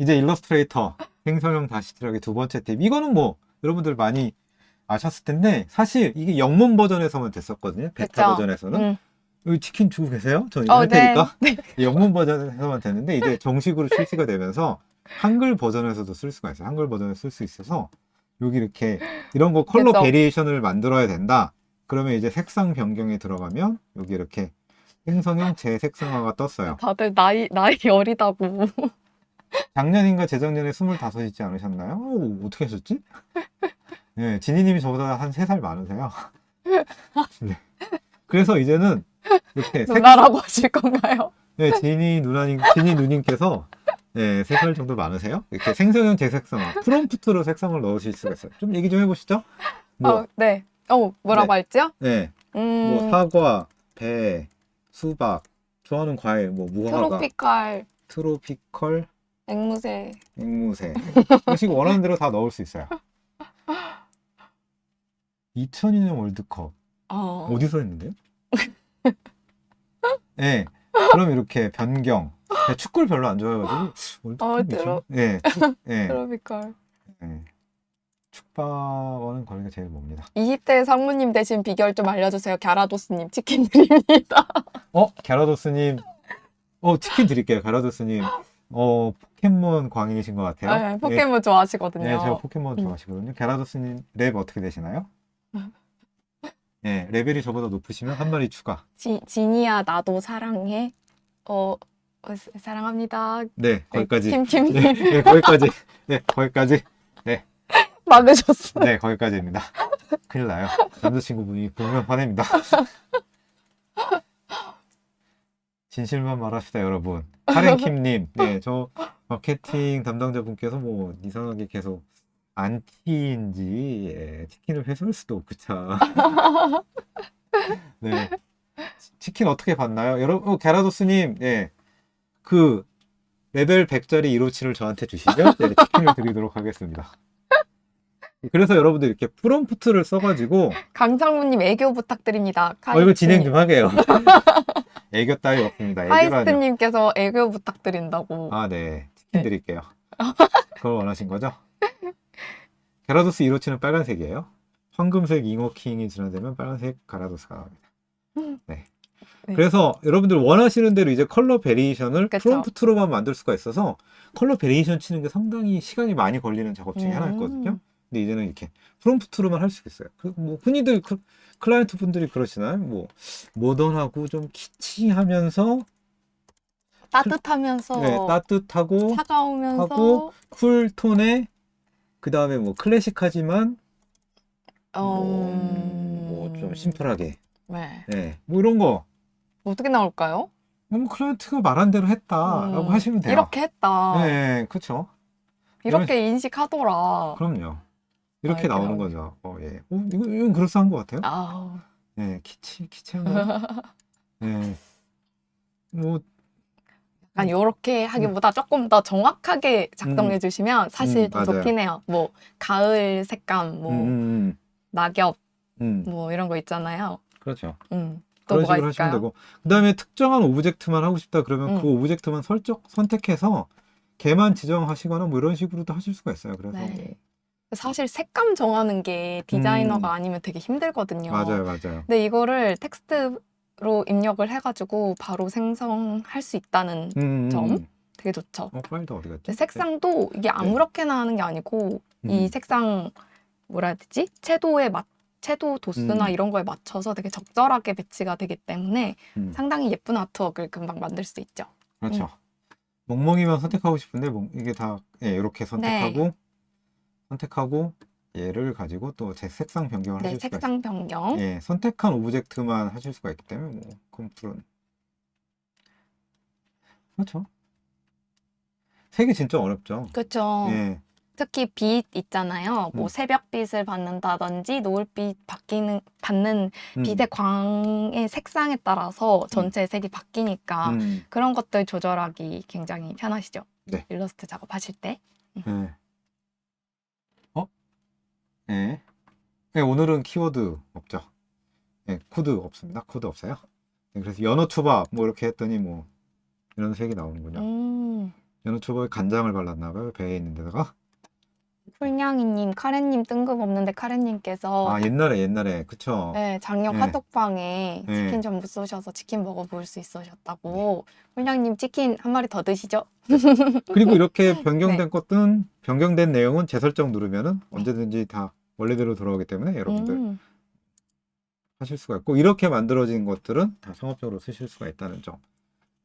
이제 일러스트레이터 생성형 다시 들어가기 두 번째 팁. 이거는 뭐 여러분들 많이 아셨을 텐데 사실 이게 영문 버전에서만 됐었거든요. 베타 그쵸. 버전에서는. 음. 여기 치킨 주고 계세요? 저 이거 어, 할 네. 테니까. 영문 버전에서만 됐는데 이제 정식으로 출시가 되면서 한글 버전에서도 쓸 수가 있어요. 한글 버전에 쓸 수 있어서 여기 이렇게 이런 거 컬러 그쵸. 베리에이션을 만들어야 된다. 그러면 이제 색상 변경에 들어가면 여기 이렇게 생성형 재색상화가 떴어요. 다들 나이 나이 어리다고. 작년인가 재작년에 25이지 않으셨나요? 오, 어떻게 하셨지? 네, 지니님이 저보다 한 3살 많으세요. 네. 그래서 이제는 이렇게 색, 누나라고 하실 건가요? 네, 지니 누나님, 지니 누님께서 네, 3살 정도 많으세요. 이렇게 생성형 재색상화, 프롬프트로 색상을 넣으실 수가 있어요. 좀 얘기 좀 해보시죠. 뭐, 어, 네. 어, 뭐라고 했죠? 네, 음, 뭐 사과, 배, 수박, 좋아하는 과일, 뭐 무화과, 트로피칼, 트로피컬, 앵무새. 앵무새. 음식 원하는 대로 다 넣을 수 있어요. 2002년 월드컵 어. 어디서 했는데요? 네. 그럼 이렇게 변경. 제가 축구를 별로 안 좋아해가지고 어, 월드컵이죠. 들어- 네. 네. 트로피칼. 네. 축바와는 거리가 제일 멉니다. 20대 상무님 대신 비결 좀 알려주세요. 갸라도스님 치킨 드립니다. 어, 갸라도스님. 어, 치킨 드릴게요. 갸라도스님. 어, 포켓몬 광인이신 것 같아요. 네, 포켓몬 좋아하시거든요. 네, 제가 포켓몬 음. 좋아하시거든요. 갸라도스님 랩 어떻게 되시나요? 네, 레벨이 저보다 높으시면 한 마리 추가. 지, 지니야 나도 사랑해. 어, 어, 사- 사랑합니다. 네, 거기까지. 김김님 네, 네, 거기까지. 네, 거기까지. 막으셨어. 네, 거기까지입니다. 큰일 나요. 남자친구분이 보면 화냅니다. 진실만 말합시다, 여러분. 카렌킴님, 네, 저 마케팅 담당자분께서 뭐 이상하게 계속 안티인지 예, 치킨을 회수할 수도 없고 참. 네, 치- 치킨 어떻게 봤나요? 여러분, 어, 게라도스님, 예, 그 레벨 100짜리 157을 저한테 주시면 네, 치킨을 드리도록 하겠습니다. 그래서 여러분들 이렇게 프롬프트를 써가지고 강상무님 애교 부탁드립니다. 어, 이거 진행 좀 하게요. 애교 따위 없습니다. 하이스트님께서 애교 부탁드린다고. 아, 네. 네. 드릴게요. 그걸 원하신 거죠? 게라도스 1호치는 빨간색이에요. 황금색 잉어킹이 진화되면 빨간색 가라도스가 나옵니다. 네. 네. 그래서 여러분들 원하시는 대로 이제 컬러 베리에이션을 그쵸. 프롬프트로만 만들 수가 있어서 컬러 베리에이션 치는 게 상당히 시간이 많이 걸리는 작업 중에 음. 하나였거든요. 근데 이제는 이렇게 프롬프트로만 할 수 있어요. 그뭐 흔히들 그, 클라이언트 분들이 그러시나요? 뭐 모던하고 좀 키치하면서 따뜻하면서 네, 따뜻하고 차가우면서 하고 쿨톤에 그 다음에 뭐 클래식하지만 음... 뭐좀 심플하게 네. 네, 뭐 이런 거 어떻게 나올까요? 뭐 클라이언트가 말한 대로 했다라고 음, 하시면 돼요. 이렇게 했다. 네, 그렇죠. 이렇게 인식하더라. 그럼요. 이렇게 아이, 나오는 그럼. 거죠. 어, 예. 어, 이거, 이건 그럴싸한 것 같아요. 아우. 네, 키치, 키치한 거. 네. 뭐, 약간 이렇게 하기보다 조금 더 정확하게 작성해 주시면 사실 음, 더 맞아요. 좋긴 해요. 뭐 가을 색감, 뭐 음, 낙엽, 음, 음. 뭐 이런 거 있잖아요. 그렇죠. 음. 또 그런 뭐가 식으로 하시면 있을까요? 되고. 그 다음에 특정한 오브젝트만 하고 싶다 그러면 음. 그 오브젝트만 설정, 선택해서 걔만 지정하시거나 뭐 이런 식으로도 하실 수가 있어요. 그래서 네. 사실 색감 정하는 게 디자이너가 음. 아니면 되게 힘들거든요. 맞아요, 맞아요. 근데 이거를 텍스트 로 입력을 해가지고 바로 생성할 수 있다는 음, 음, 점? 음. 되게 좋죠. 어, 파일도 어디 갔지? 근데 색상도 이게 아무렇게나 하는 게 아니고 네. 이 음. 색상 뭐라 해야 되지? 채도에 맞 채도 도수나 음. 이런 거에 맞춰서 되게 적절하게 배치가 되기 때문에 음. 상당히 예쁜 아트웍을 금방 만들 수 있죠. 그렇죠. 멍멍이만 선택하고 싶은데 멍- 이게 다 예, 이렇게 선택하고 네. 선택하고 얘를 가지고 또 제 색상 변경을 네, 하실 수가 색상 변경. 있어요. 예, 선택한 오브젝트만 하실 수가 있기 때문에 뭐 컴퓨터는 그렇죠. 색이 진짜 어렵죠. 그렇죠. 예, 특히 빛 있잖아요. 뭐 음. 새벽빛을 받는다든지 노을빛 바뀌는 받는 음, 빛의 광의 색상에 따라서 전체 색이 바뀌니까 음, 그런 것들 조절하기 굉장히 편하시죠. 네. 일러스트 작업하실 때. 예. 어? 예. 예, 오늘은 키워드 없죠. 예, 코드 없습니다. 코드 없어요. 예, 그래서 연어 초밥 뭐 이렇게 했더니 뭐 이런 색이 나오는군요. 음, 연어 초밥에 간장을 발랐나 봐요. 배에 있는 데다가. 풀냥이님, 카렌님 뜬금없는데 카렌님께서 아, 옛날에 옛날에. 그쵸? 네, 작년 네. 카톡방에 네. 치킨 전부 쏘셔서 치킨 먹어볼 수 있으셨다고. 풀냥님 치킨 한 마리 더 드시죠? 그리고 이렇게 변경된 네. 것들은 변경된 내용은 재설정 누르면은 언제든지 다 원래대로 돌아오기 때문에 여러분들 음, 하실 수가 있고 이렇게 만들어진 것들은 다 상업적으로 쓰실 수가 있다는 점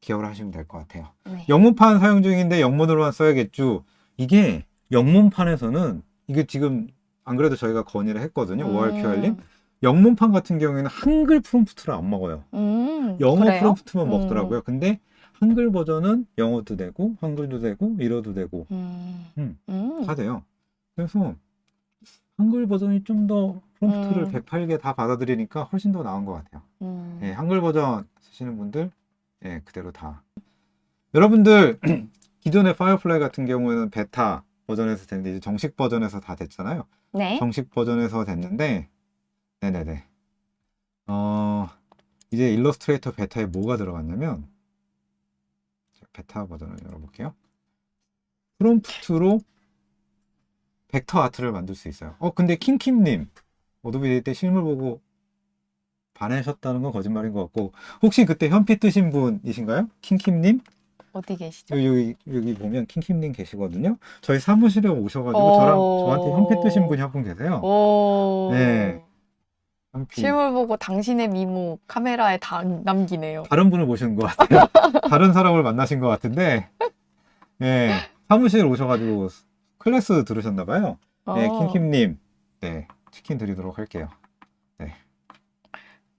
기억을 하시면 될 것 같아요. 네. 영문판 사용 중인데 영문으로만 써야겠죠. 이게 영문판에서는 이게 지금 안 그래도 저희가 건의를 했거든요. 음, ORQR님. 영문판 같은 경우에는 한글 프롬프트를 안 먹어요. 음, 영어 그래요? 프롬프트만 음. 먹더라고요. 근데 한글 버전은 영어도 되고 한글도 되고 미러도 되고 음, 음, 음, 다 돼요. 그래서 한글 버전이 좀 더 프롬프트를 음. 108개 다 받아들이니까 훨씬 더 나은 것 같아요. 음. 예, 한글 버전 쓰시는 분들 예, 그대로 다. 여러분들 기존의 파이어플라이 같은 경우에는 베타 버전에서 됐는데 이제 정식 버전에서 다 됐잖아요. 네. 정식 버전에서 됐는데 네네네. 어 이제 일러스트레이터 베타에 뭐가 들어갔냐면 자, 베타 버전을 열어볼게요. 프롬프트로 벡터 아트를 만들 수 있어요. 어 근데 킹킴님 어도비 때 실물 보고 반하셨다는 건 거짓말인 것 같고 혹시 그때 현피 뜨신 분이신가요? 킹킴님? 어디 계시죠? 여기 여기 보면 킹킴님 계시거든요. 저희 사무실에 오셔가지고 어. 저랑 저한테 현피 뜨신 분이 한 분 계세요. 오. 네. 현피. 실물 보고 당신의 미모 카메라에 다 남기네요. 다른 분을 모시는 것 같아요. 다른 사람을 만나신 것 같은데, 예, 사무실 오셔가지고 클래스 들으셨나봐요. 네, 어. 킹킴님, 네, 치킨 드리도록 할게요.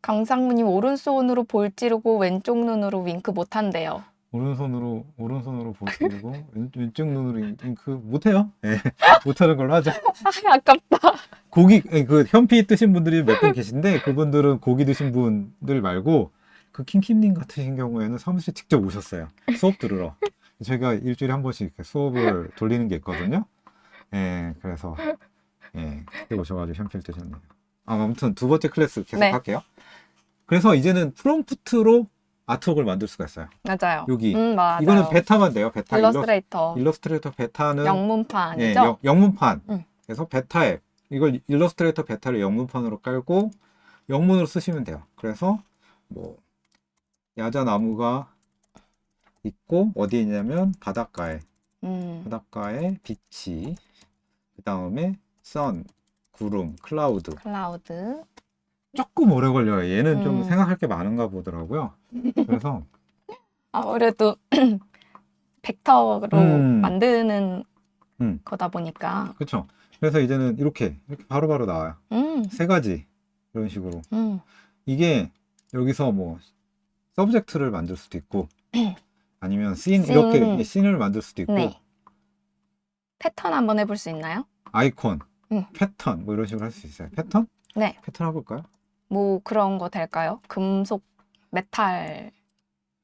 강상무님 오른손으로 볼 찌르고 왼쪽 눈으로 윙크 못한대요. 오른손으로, 오른손으로 보시고, 왼, 왼쪽 눈으로 잉크 못해요. 예, 못하는 걸로 하죠. 아, 아깝다. 고기, 아니, 그, 현피 뜨신 분들이 몇 분 계신데, 그분들은 고기 드신 분들 말고, 그 킹킴님 같으신 경우에는 사무실 직접 오셨어요. 수업 들으러. 저희가 일주일에 한 번씩 이렇게 수업을 돌리는 게 있거든요. 예, 그래서, 예, 그때 오셔가지고 현피를 뜨셨네요. 아, 아무튼 두 번째 클래스 계속 네. 할게요. 그래서 이제는 프롬프트로 아트웍을 만들 수가 있어요. 맞아요. 여기. 음, 맞아요. 이거는 베타만 돼요. 베타 일러, 일러스트레이터 일러스트레이터 베타는 영문판이죠. 예, 영, 영문판. 응. 그래서 베타 앱. 이걸 일러스트레이터 베타를 영문판으로 깔고 영문으로 쓰시면 돼요. 그래서 뭐 야자나무가 있고 어디에 있냐면 바닷가에 음, 바닷가에 빛이 그 다음에 선 구름 클라우드 클라우드. 조금 오래 걸려요. 얘는 좀 음. 생각할 게 많은가 보더라고요. 그래서 아무래도 벡터로 음. 만드는 음. 거다 보니까. 그렇죠. 그래서 이제는 이렇게 이렇게 바로바로 나와요. 음, 세 가지 이런 식으로 음, 이게 여기서 뭐 서브젝트를 만들 수도 있고 아니면 씬 씬. 이렇게 씬을 만들 수도 있고 네. 패턴 한번 해볼 수 있나요? 아이콘, 음. 패턴 뭐 이런 식으로 할 수 있어요. 패턴? 네. 패턴 해볼까요? 뭐 그런 거 될까요? 금속, 메탈,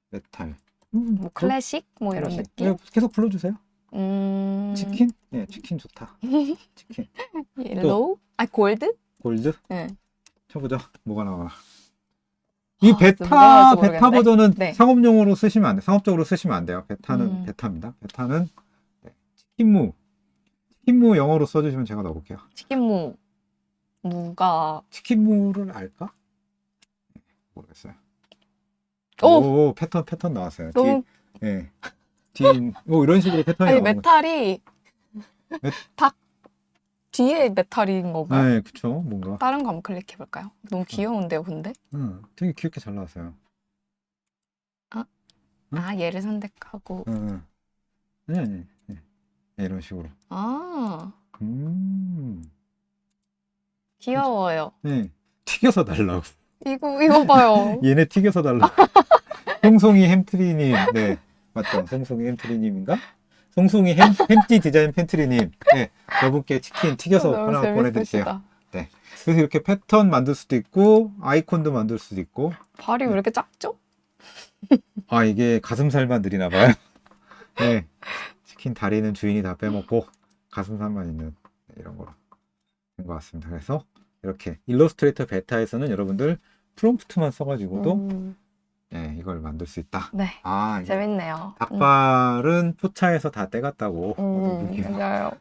메탈. 뭐 클래식 뭐 이런. 느낌? 네, 계속 불러주세요. 음, 치킨? 네, 치킨 좋다. 치킨. 옐로우? 아 골드? 골드? 네. 쳐보자. 뭐가 나와? 이 아, 베타 베타. 버전은 네. 상업용으로 쓰시면 안 돼. 상업적으로 쓰시면 안 돼요. 베타는 음. 베타입니다. 베타는 네. 치킨무. 치킨무 영어로 써주시면 제가 넣어볼게요. 치킨무 무가 치킨무를 알까? 네, 모르겠어요. 오! 오, 패턴 패턴 나왔어요. 너무 뒤, 예. 뒤, 뭐 이런 식으로 패턴이 아니 나오는 메탈이 메- 닭 뒤에 메탈인 거. 건가요? 네, 그쵸. 뭔가. 다른 거 한번 클릭해 볼까요? 너무 귀여운데요, 근데? 응, 되게 귀엽게 잘 나왔어요. 응? 아 얘를 선택하고 응. 아니 아니. 네. 네, 이런 식으로. 아 음. 귀여워요. 네. 튀겨서 달라고. 이거 이거 봐요. 얘네 튀겨서 달라. 송송이 햄트리님, 네 맞죠? 송송이 햄트리님인가? 송송이 햄 햄찌 디자인 팬트리님, 네 여분께 치킨 튀겨서 하나 보내드릴게요. 재밌으시다. 그래서 이렇게 패턴 만들 수도 있고 아이콘도 만들 수도 있고, 발이 왜 이렇게 작죠? 아 이게 가슴살만 느리나 봐요. 네, 치킨 다리는 주인이 다 빼먹고 가슴살만 있는 네, 이런 거로 된 것 같습니다. 그래서 이렇게 일러스트레이터 베타에서는 여러분들 프롬프트만 써가지고도 음, 네, 이걸 만들 수 있다. 네, 아, 이게 재밌네요. 음, 닭발은 포차에서 다 떼갔다고 음, 맞아요.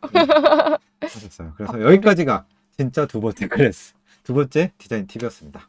하셨어요. 그래서 여기까지가 진짜 두 번째 클래스, 두 번째 디자인 팁이었습니다.